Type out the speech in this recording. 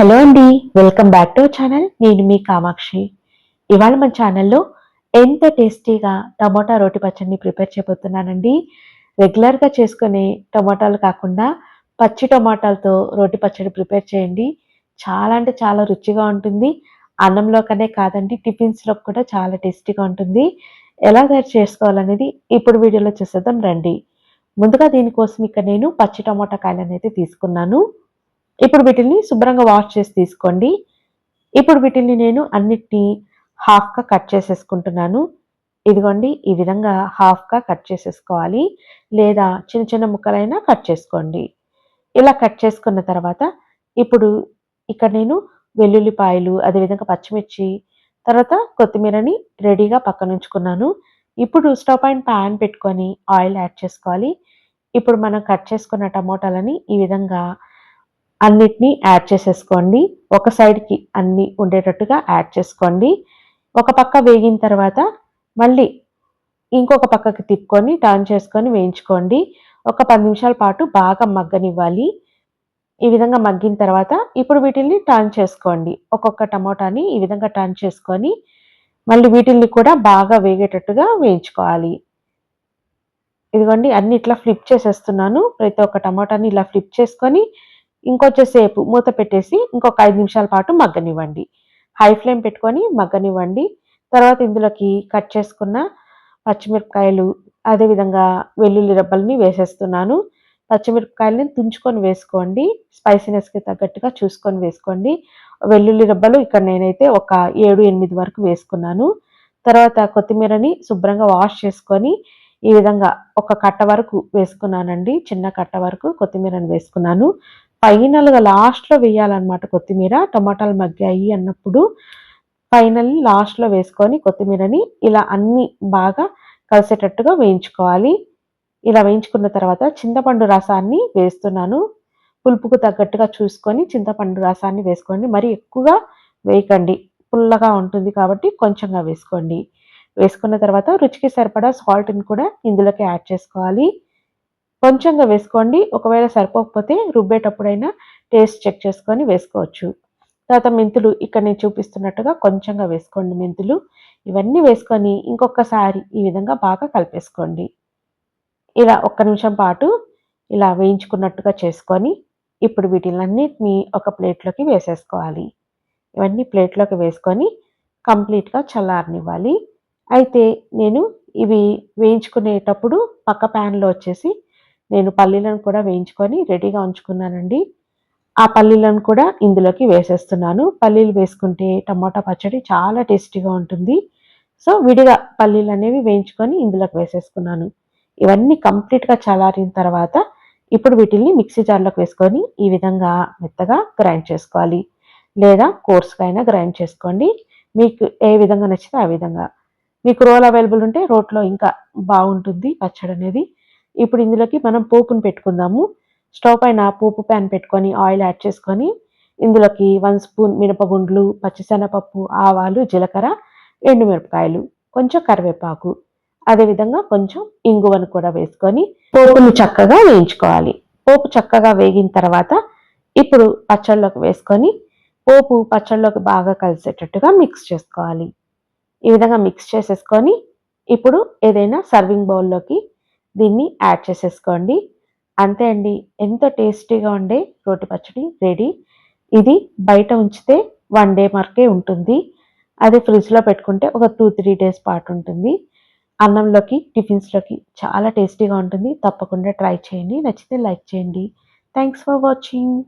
Hello అండి welcome back to channel. నేను మీ కామాక్షి. ఇవాళ మన ఛానల్లో ఎంత టేస్టీగా టమోటా రోటి పచ్చడిని ప్రిపేర్ చేయబోతున్నానండి. రెగ్యులర్గా చేసుకునే టమోటాలు కాకుండా పచ్చి టమాటాలతో రోటి పచ్చడి ప్రిపేర్ చేయండి. చాలా అంటే చాలా రుచిగా ఉంటుంది. అన్నంలోకనే కాదండి టిఫిన్స్లో కూడా చాలా టేస్టీగా ఉంటుంది. ఎలా తయారు చేసుకోవాలనేది ఇప్పుడు వీడియోలో చూసేద్దాం రండి. ముందుగా దీనికోసం ఇక్కడ నేను పచ్చి టమోటా కాయలు అనేది తీసుకున్నాను. ఇప్పుడు వీటిని శుభ్రంగా వాష్ చేసి తీసుకోండి. ఇప్పుడు వీటిని నేను అన్నిటినీ హాఫ్గా కట్ చేసేసుకుంటున్నాను. ఇదిగోండి ఈ విధంగా హాఫ్గా కట్ చేసేసుకోవాలి. లేదా చిన్న చిన్న ముక్కలైనా కట్ చేసుకోండి. ఇలా కట్ చేసుకున్న తర్వాత ఇప్పుడు ఇక్కడ నేను వెల్లుల్లిపాయలు అదేవిధంగా పచ్చిమిర్చి తర్వాత కొత్తిమీరని రెడీగా పక్కన ఉంచుకున్నాను. ఇప్పుడు స్టవ్ పైన ప్యాన్ పెట్టుకొని ఆయిల్ యాడ్ చేసుకోవాలి. ఇప్పుడు మనం కట్ చేసుకున్న టమోటాలని ఈ విధంగా అన్నిటినీ యాడ్ చేసేసుకోండి. ఒక సైడ్కి అన్ని ఉండేటట్టుగా యాడ్ చేసుకోండి. ఒక పక్క వేగిన తర్వాత మళ్ళీ ఇంకొక పక్కకి తిప్పుకొని టర్న్ చేసుకొని వేయించుకోండి. ఒక పది నిమిషాల పాటు బాగా మగ్గనివ్వాలి. ఈ విధంగా మగ్గిన తర్వాత ఇప్పుడు వీటిల్ని టర్న్ చేసుకోండి. ఒక్కొక్క టమోటాని ఈ విధంగా టర్న్ చేసుకొని మళ్ళీ వీటిల్ని కూడా బాగా వేగేటట్టుగా వేయించుకోవాలి. ఇదిగోండి అన్ని ఇట్లా ఫ్లిప్ చేసేస్తున్నాను. ప్రతి ఒక్క టమాటాని ఇలా ఫ్లిప్ చేసుకొని ఇంకొంచెంసేపు మూత పెట్టేసి ఇంకొక ఐదు నిమిషాల పాటు మగ్గనివ్వండి. హై ఫ్లేమ్ పెట్టుకొని మగ్గనివ్వండి. తర్వాత ఇందులోకి కట్ చేసుకున్న పచ్చిమిరపకాయలు అదేవిధంగా వెల్లుల్లి రబ్బల్ని వేసేస్తున్నాను. పచ్చిమిరపకాయలని తుంచుకొని వేసుకోండి. స్పైసీనెస్కి తగ్గట్టుగా చూసుకొని వేసుకోండి. వెల్లుల్లి రబ్బలు ఇక్కడ నేనైతే ఒక ఏడు ఎనిమిది వరకు వేసుకున్నాను. తర్వాత కొత్తిమీరని శుభ్రంగా వాష్ చేసుకొని ఈ విధంగా ఒక కట్ట వరకు వేసుకున్నానండి. చిన్న కట్ట వరకు కొత్తిమీరని వేసుకున్నాను. ఫైనల్గా లాస్ట్లో వేయాలన్నమాట కొత్తిమీర. టమాటాలు మగ్గాయి అన్నప్పుడు ఫైనల్ లాస్ట్లో వేసుకొని కొత్తిమీరని ఇలా అన్ని బాగా కలిసేటట్టుగా వేయించుకోవాలి. ఇలా వేయించుకున్న తర్వాత చింతపండు రసాన్ని వేస్తున్నాను. పులుపుకు తగ్గట్టుగా చూసుకొని చింతపండు రసాన్ని వేసుకోండి. మరి ఎక్కువగా వేయకండి. పుల్లగా ఉంటుంది కాబట్టి కొంచెంగా వేసుకోండి. వేసుకున్న తర్వాత రుచికి సరిపడా సాల్ట్ని కూడా ఇందులోకి యాడ్ చేసుకోవాలి. కొంచెంగా వేసుకోండి. ఒకవేళ సరిపోకపోతే రుబ్బేటప్పుడైనా టేస్ట్ చెక్ చేసుకొని వేసుకోవచ్చు. తర్వాత మెంతులు ఇక్కడ నేను చూపిస్తున్నట్టుగా కొంచెంగా వేసుకోండి మెంతులు. ఇవన్నీ వేసుకొని ఇంకొకసారి ఈ విధంగా బాగా కలిపేసుకోండి. ఇలా ఒక్క నిమిషం పాటు ఇలా వేయించుకున్నట్టుగా చేసుకొని ఇప్పుడు వీటిలన్నిటిని ఒక ప్లేట్లోకి వేసేసుకోవాలి. ఇవన్నీ ప్లేట్లోకి వేసుకొని కంప్లీట్గా చల్లారనివ్వాలి. అయితే నేను ఇవి వేయించుకునేటప్పుడు పక్క ప్యాన్లో వచ్చేసి నేను పల్లీలను కూడా వేయించుకొని రెడీగా ఉంచుకున్నానండి. ఆ పల్లీలను కూడా ఇందులోకి వేసేస్తున్నాను. పల్లీలు వేసుకుంటే టమాటా పచ్చడి చాలా టేస్టీగా ఉంటుంది. సో విడిగా పల్లీలు అనేవి వేయించుకొని ఇందులోకి వేసేసుకున్నాను. ఇవన్నీ కంప్లీట్గా చల్లారిన తర్వాత ఇప్పుడు వీటిని మిక్సీ జార్లోకి వేసుకొని ఈ విధంగా మెత్తగా గ్రైండ్ చేసుకోవాలి. లేదా కోర్స్గా అయినా గ్రైండ్ చేసుకోండి. మీకు ఏ విధంగా నచ్చితే ఆ విధంగా. మీకు రోల్ అవైలబుల్ ఉంటే రోట్లో ఇంకా బాగుంటుంది పచ్చడి అనేది ఇప్పుడు ఇందులోకి మనం పోపును పెట్టుకుందాము. స్టవ్ పైన పోపు ప్యాన్ పెట్టుకొని ఆయిల్ యాడ్ చేసుకొని ఇందులోకి వన్ స్పూన్ మినపగుండ్లు పచ్చిశనగపప్పు ఆవాలు జీలకర్ర ఎండుమిరపకాయలు కొంచెం కరివేపాకు అదేవిధంగా కొంచెం ఇంగువను కూడా వేసుకొని పోపును చక్కగా వేయించుకోవాలి. పోపు చక్కగా వేగిన తర్వాత ఇప్పుడు పచ్చళ్ళలోకి వేసుకొని పోపు పచ్చళ్ళలోకి బాగా కలిసేటట్టుగా మిక్స్ చేసుకోవాలి. ఈ విధంగా మిక్స్ చేసేసుకొని ఇప్పుడు ఏదైనా సర్వింగ్ బౌల్లోకి దీన్ని యాడ్ చేసేసుకోండి. అంతే అండి. ఎంత టేస్టీగా ఉండే రోటి పచ్చడి రెడీ. ఇది బయట ఉంచితే వన్ డే మార్కే ఉంటుంది. అది ఫ్రిడ్జ్లో పెట్టుకుంటే ఒక టూ త్రీ డేస్ పాటు ఉంటుంది. అన్నంలోకి టిఫిన్స్లోకి చాలా టేస్టీగా ఉంటుంది. తప్పకుండా ట్రై చేయండి. నచ్చితే లైక్ చేయండి. Thanks for watching.